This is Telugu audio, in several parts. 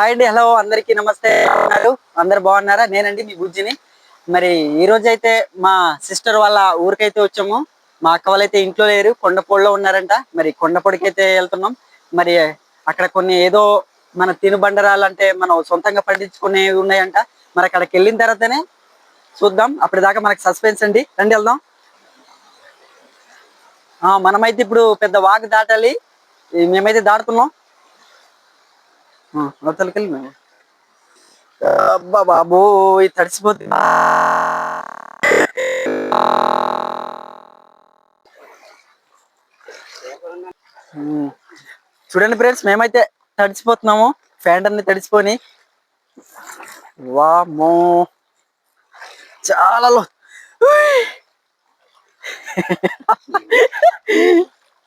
హాయ్ అండి హలో అందరికీ నమస్తే అన్నారు. అందరు బాగున్నారా? నేనండి మీ బుజ్జిని. మరి ఈ రోజు అయితే మా సిస్టర్ వాళ్ళ ఊరికైతే వచ్చాము. మా అక్క వాళ్ళైతే ఇంట్లో లేరు కొండపూడిలో ఉన్నారంట. మరి కొండపోడికి అయితే వెళ్తున్నాం. మరి అక్కడ కొన్ని ఏదో మన తినుబండరాలు అంటే మనం సొంతంగా పండించుకునేవి ఉన్నాయంట. మరి అక్కడికి వెళ్ళిన తర్వాతనే చూద్దాం. అప్పటిదాకా మనకి సస్పెన్స్ అండి. రండి వెళ్దాం. ఆ, మనమైతే ఇప్పుడు పెద్ద వాగు దాటాలి. మేమైతే దాటుతున్నాం. అవతలకి వెళ్ళి మేము. అబ్బా బాబు ఇది తడిసిపోతుంది. చూడండి ఫ్రెండ్స్ మేమైతే తడిసిపోతున్నాము ఫ్యాంట్ అన్ని తడిసిపోని. వామో చాలా.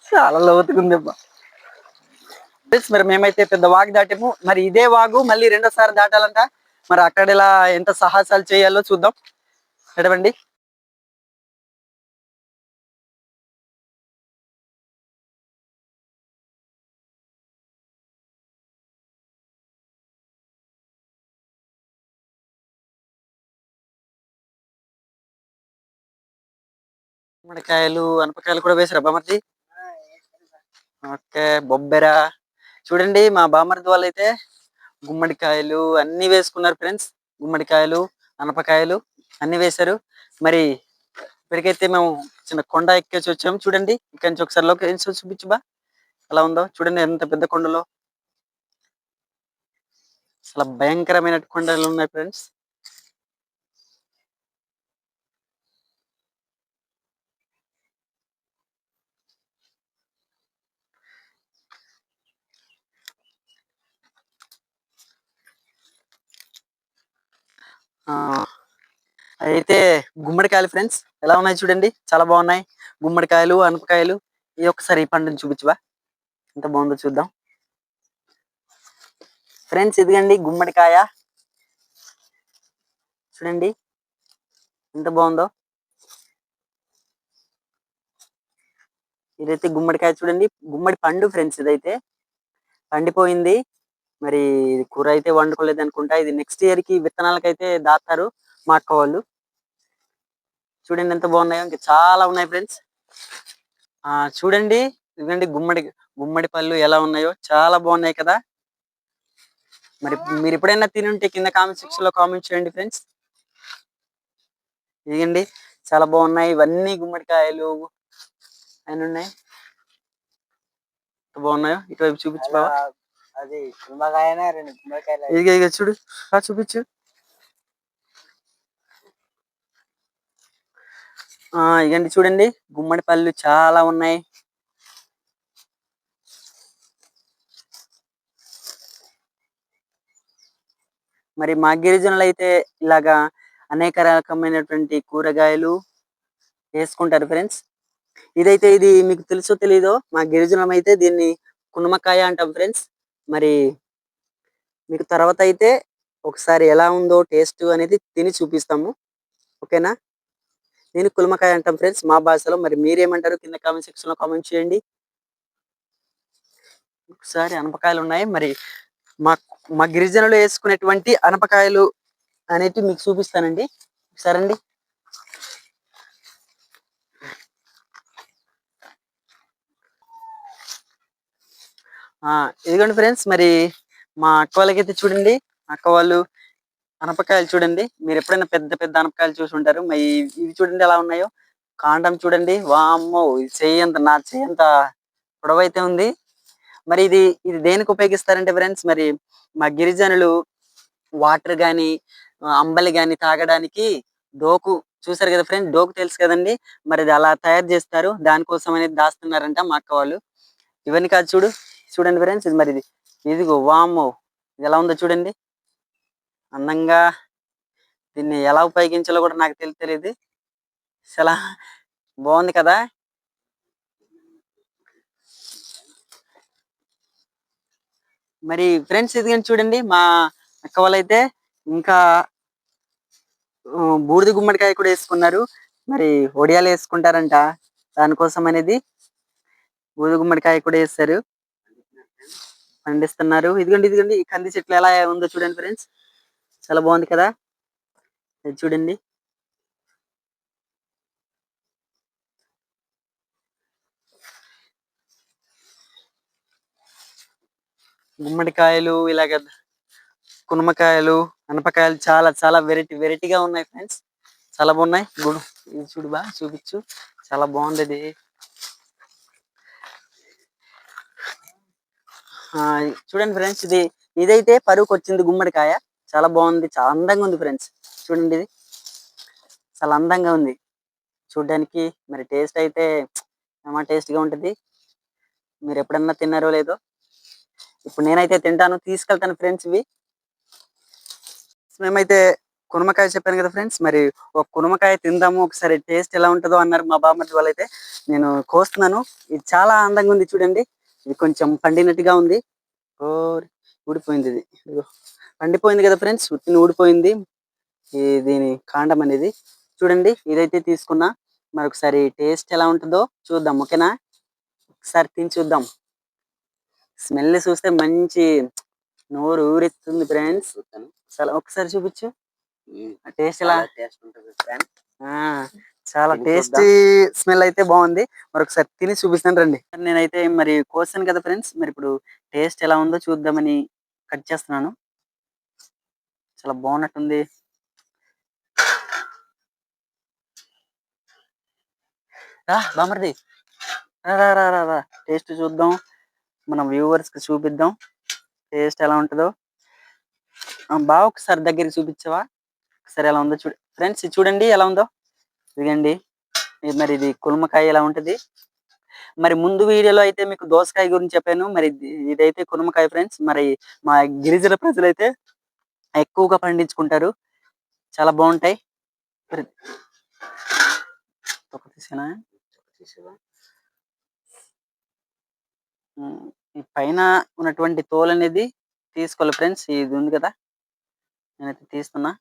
చాలా లోతుకుంది అబ్బా. మరి మేమైతే పెద్ద వాగు దాటాము. మరి ఇదే వాగు మళ్ళీ రెండోసారి దాటాలంట. మరి అక్కడ ఇలా ఎంత సాహసాలు చేయాలో చూద్దాం. ఎడవండి గుమ్మడికాయలు అనపకాయలు కూడా వేసారా బామర్ది ఓకే బొబ్బెరా. చూడండి మా బామర్ది వాళ్ళు అయితే గుమ్మడికాయలు అన్ని వేసుకున్నారు ఫ్రెండ్స్. గుమ్మడికాయలు అనపకాయలు అన్ని వేశారు. మరి ఇప్పటికైతే మేము చిన్న కొండ ఎక్కేసి వచ్చాము. చూడండి ఇక్కడి నుంచి ఒకసారి లొకేషన్ చూపించు బా. ఎలా ఉందో చూడండి ఎంత పెద్ద కొండలో. చాలా భయంకరమైన కొండలు ఉన్నాయి ఫ్రెండ్స్ ఆ, అయితే గుమ్మడికాయలు ఫ్రెండ్స్ ఎలా ఉన్నాయి చూడండి? చాలా బాగున్నాయి. గుమ్మడికాయలు అనపకాయలు ఈ ఒక్కసారి ఈ పండుని చూపించవా? ఎంత బాగుందో చూద్దాం. ఫ్రెండ్స్ ఇదిగండి గుమ్మడికాయ. చూడండి ఎంత బాగుందో. ఇదైతే గుమ్మడికాయ చూడండి. గుమ్మడి పండు ఫ్రెండ్స్ ఇదైతే పండిపోయింది. మరి కూర అయితే వండుకోలేదు అనుకుంటా ఇది నెక్స్ట్ ఇయర్కి విత్తనాలకైతే దాతారు మా అక్క వాళ్ళు. చూడండి ఎంత బాగున్నాయో ఇంకా చాలా ఉన్నాయి ఫ్రెండ్స్. ఆ చూడండి ఇదిగండి గుమ్మడి గుమ్మడి పళ్ళు ఎలా ఉన్నాయో చాలా బాగున్నాయి కదా. మరి మీరు ఎప్పుడైనా తినుంటే కింద కామెంట్ సెక్షన్లో కామెంట్ చేయండి ఫ్రెండ్స్. ఇదిగండి చాలా బాగున్నాయి. ఇవన్నీ గుమ్మడికాయలు అన్నీ ఉన్నాయి. ఎంత బాగున్నాయో ఇటువైపు చూపించు బావా. అది గుమ్మకాయనే రెండు గుమ్మకాయలు ఇదిగో ఇదిగో చూడు చూపించు. ఆ ఇగండి చూడండి. గుమ్మడి పళ్ళు చాలా ఉన్నాయి. మరి మా గిరిజనులు అయితే ఇలాగా అనేక రకమైనటువంటి కూరగాయలు వేసుకుంటారు ఫ్రెండ్స్. ఇదైతే ఇది మీకు తెలుసో తెలీదో మా గిరిజనం అయితే దీన్ని కునుమకాయ అంటాం ఫ్రెండ్స్. మరి మీకు తర్వాత అయితే ఒకసారి ఎలా ఉందో టేస్ట్ అనేది తిని చూపిస్తాము. ఓకేనా? నేను కులమకాయ అంటాం ఫ్రెండ్స్ మా భాషలో మరి మీరేమంటారు? కింద కామెంట్ సెక్షన్లో కామెంట్ చేయండి. ఒకసారి అనపకాయలు ఉన్నాయి. మరి మా మా గిరిజనులు వేసుకునేటువంటి అనపకాయలు అనేటివి మీకు చూపిస్తానండి. సరే అండి ఇదిగోండి ఫ్రెండ్స్ మరి మా అక్క వాళ్ళకైతే చూడండి. అక్క వాళ్ళు అనపకాయలు చూడండి. మీరు ఎప్పుడైనా పెద్ద పెద్ద అనపకాయలు చూసి ఉంటారు. మరి ఇవి చూడండి ఎలా ఉన్నాయో. కాండం చూడండి. వామ్మో! ఇది చెయ్యంత అంత నా చెయ్యంత అంత పొడవైతే ఉంది. మరి ఇది ఇది దేనికి ఉపయోగిస్తారంటే ఫ్రెండ్స్ మరి మా గిరిజనులు వాటర్ కానీ అంబలి కానీ తాగడానికి డోకు చూసారు కదా ఫ్రెండ్స్? డోకు తెలుసు కదండి. మరి ఇది అలా తయారు చేస్తారు. దానికోసం అనేది దాస్తున్నారంట మా అక్క వాళ్ళు. ఇవన్నీ కాదు చూడు. చూడండి ఫ్రెండ్స్ ఇది మరి ఇది. ఇదిగో వామ్మో! ఇది ఎలా ఉందో చూడండి. అందంగా దీన్ని ఎలా ఉపయోగించాలో కూడా నాకు తెలి తెలియదు చాలా బాగుంది కదా? మరి ఫ్రెండ్స్ ఇది కానీ చూడండి మా అక్క వాళ్ళైతే ఇంకా బూడిద గుమ్మడికాయ కూడా వేసుకున్నారు. మరి ఒడియాలు వేసుకుంటారంట. దానికోసం అనేది బూడిద గుమ్మడికాయ కూడా వేస్తారు పండిస్తున్నారు. ఇదిగోండి ఇదిగోండి ఈ కంది చెట్లు ఎలా ఉందో చూడండి ఫ్రెండ్స్. చాలా బాగుంది కదా? ఇది చూడండి. గుమ్మడికాయలు ఇలాగ కునుమకాయలు అనపకాయలు చాలా చాలా వెరైటీ వెరైటీగా ఉన్నాయి ఫ్రెండ్స్ చాలా బాగున్నాయి. గుడు. ఇది చూడు బా చూపించు. చాలా బాగుంది ఇది. ఆ, చూడండి ఫ్రెండ్స్ ఇది ఇదైతే పరువుకి వచ్చింది గుమ్మడికాయ. చాలా బాగుంది. చాలా అందంగా ఉంది ఫ్రెండ్స్. చూడండి ఇది. చాలా అందంగా ఉంది. చూడడానికి మరి టేస్ట్ అయితే ఏమో టేస్ట్గా ఉంటుంది. మీరు ఎప్పుడన్నా తిన్నారో లేదో. ఇప్పుడు నేనైతే తింటాను. తీసుకెళ్తాను ఫ్రెండ్స్ ఇవి. మేమైతే కునుమకాయ చెప్పాను కదా ఫ్రెండ్స్. మరి ఒక కునుమకాయ తిందాము. ఒకసారి టేస్ట్ ఎలా ఉంటుందో అన్నారు మా బామ్మటి వాళ్ళైతే. నేను కోస్తున్నాను. ఇది చాలా అందంగా ఉంది చూడండి. ఇది కొంచెం పండినట్టుగా ఉంది. ఓ ఊడిపోయింది ఇది. ఇదిగో. పండిపోయింది కదా ఫ్రెండ్స్ ఉత్తిని ఊడిపోయింది. ఈ దీని కాండం అనేది. చూడండి ఇదైతే తీసుకున్నా. మరి ఒకసారి టేస్ట్ ఎలా ఉంటుందో చూద్దాం ఓకేనా? ఒకసారి తిని చూద్దాం. స్మెల్ చూస్తే మంచి నోరు ఊరెత్తుంది ఫ్రెండ్స్. చాలా ఒకసారి చూపించు. టేస్ట్ ఎలా? టేస్ట్ ఉంటుంది ఫ్రెండ్ ఆ చాలా టేస్టీ స్మెల్ అయితే బాగుంది. మరి ఒకసారి తిని చూపిస్తాను రండి. నేనైతే మరి కోసాను కదా ఫ్రెండ్స్ మరి ఇప్పుడు టేస్ట్ ఎలా ఉందో చూద్దామని కట్ చేస్తున్నాను. చాలా బాగున్నట్టుంది. రా బామర్ది. రా రా రా రా టేస్ట్ చూద్దాం. మన వ్యూవర్స్కి చూపిద్దాం. టేస్ట్ ఎలా ఉంటుందో. బావ బాగా ఒకసారి దగ్గరికి చూపించవా? ఒకసారి ఎలా ఉందో చూడు. ఫ్రెండ్స్ ఇది చూడండి ఎలా ఉందో. ఇదిగండి. మరి ఇది కుల్మకాయ ఎలా ఉంటది. మరి ముందు వీడియోలో అయితే మీకు దోసకాయ గురించి చెప్పాను. మరి ఇది- ఇదైతే కునుమకాయ ఫ్రెండ్స్. మరి మా గిరిజన ప్రజలైతే ఎక్కువగా పండించుకుంటారు. చాలా బాగుంటాయి. తీసేనా? ఈ పైన ఉన్నటువంటి తోలు అనేది తీసుకోవాలి ఫ్రెండ్స్. ఇది ఉంది కదా? నేనైతే తీస్తున్నా.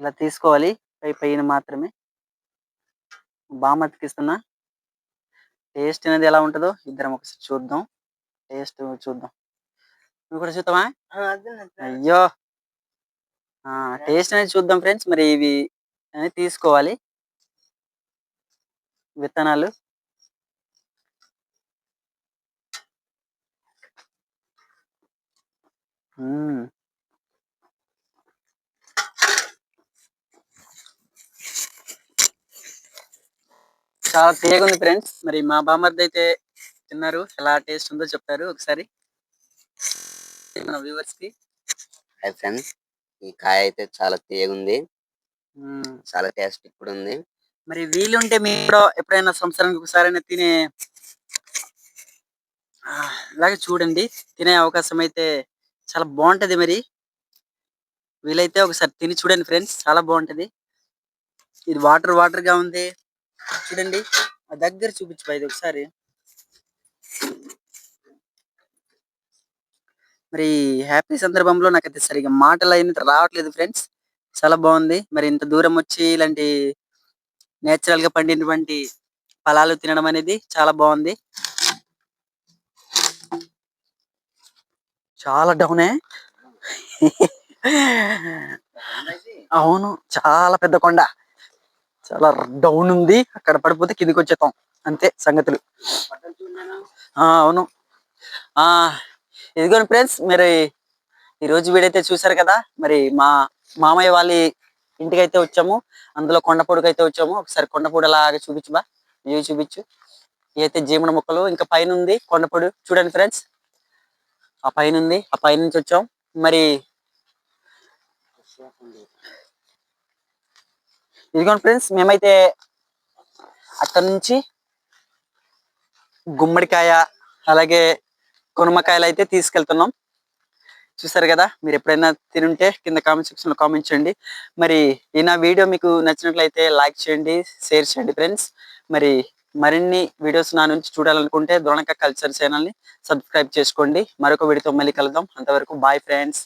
ఇలా తీసుకోవాలి. పై పైన మాత్రమే. బాగా అతికిస్తున్నా. టేస్ట్ అనేది ఎలా ఉంటుందో ఇద్దరం ఒకసారి చూద్దాం. టేస్ట్ చూద్దాం. నువ్వు కూడా చూద్దామా అయ్యో! టేస్ట్ అనేది చూద్దాం ఫ్రెండ్స్. మరి ఇవి అనేది తీసుకోవాలి. విత్తనాలు. చాలా తీయగా ఉంది ఫ్రెండ్స్ మరి మా బామర్ది అయితే తిన్నారు. ఎలా టేస్ట్ ఉందో చెప్తారు ఒకసారి. మన వ్యూవర్స్కి. హాయ్ ఫ్రెండ్స్ ఈ కాయ అయితే చాలా తీయగుంది మ్మ్. చాలా టేస్ట్ ఇప్పుడు ఉంది మరి వీలుంటే మీరు కూడా ఎప్పుడైనా సంవత్సరానికి ఒకసారైనా తినే ఇలాగే చూడండి. తినే అవకాశం అయితే చాలా బాగుంటది మరి. వీలైతే ఒకసారి తిని చూడండి ఫ్రెండ్స్ చాలా బాగుంటది. ఇది వాటర్ వాటర్గా ఉంది. చూడండి ఆ దగ్గర చూపించు ఇది ఒకసారి. మరి హ్యాపీ సందర్భంలో నాకైతే సరిగా మాటలు అయినట్టు రావట్లేదు ఫ్రెండ్స్. చాలా బాగుంది. మరి ఇంత దూరం వచ్చి ఇలాంటి నేచురల్గా పండినటువంటి ఫలాలు తినడం అనేది చాలా బాగుంది. చాలా డౌనే అవును చాలా పెద్ద కొండ. చాలా డౌన్ ఉంది. అక్కడ పడిపోతే కిందికి వచ్చేస్తాం. అంతే సంగతులు. ఆ, అవును. ఆ ఇదిగోండి ఫ్రెండ్స్ మరి ఈ రోజు వీడైతే చూసారు కదా మరి మా మామయ్య వాళ్ళ ఇంటికి అయితే వచ్చాము. అందులో కొండపూడికి అయితే వచ్చాము. ఒకసారి కొండపొడు అలాగే చూపించు బా. ఇవి చూపించు. ఇవైతే జీమణ మొక్కలు ఇంకా పైన ఉంది కొండపొడు చూడండి ఫ్రెండ్స్ ఆ పైన ఉంది ఆ పైన నుంచి వచ్చాం. మరి ఇదిగోండి ఫ్రెండ్స్ మేమైతే అక్కడ నుంచి గుమ్మడికాయ అలాగే కొనుమకాయలు అయితే తీసుకెళ్తున్నాం. చూసారు కదా మీరు ఎప్పుడైనా తినుంటే కింద కామెంట్ సెక్షన్లో కామెంట్ చేయండి. మరి ఈ నా వీడియో మీకు నచ్చినట్లయితే లైక్ చేయండి షేర్ చేయండి ఫ్రెండ్స్ మరి మరిన్ని వీడియోస్ నా నుంచి చూడాలనుకుంటే ద్రోణక కల్చర్ ఛానల్ని సబ్స్క్రైబ్ చేసుకోండి. మరొక వీడియోతో మళ్ళీ కలుద్దాం. అంతవరకు బాయ్ ఫ్రెండ్స్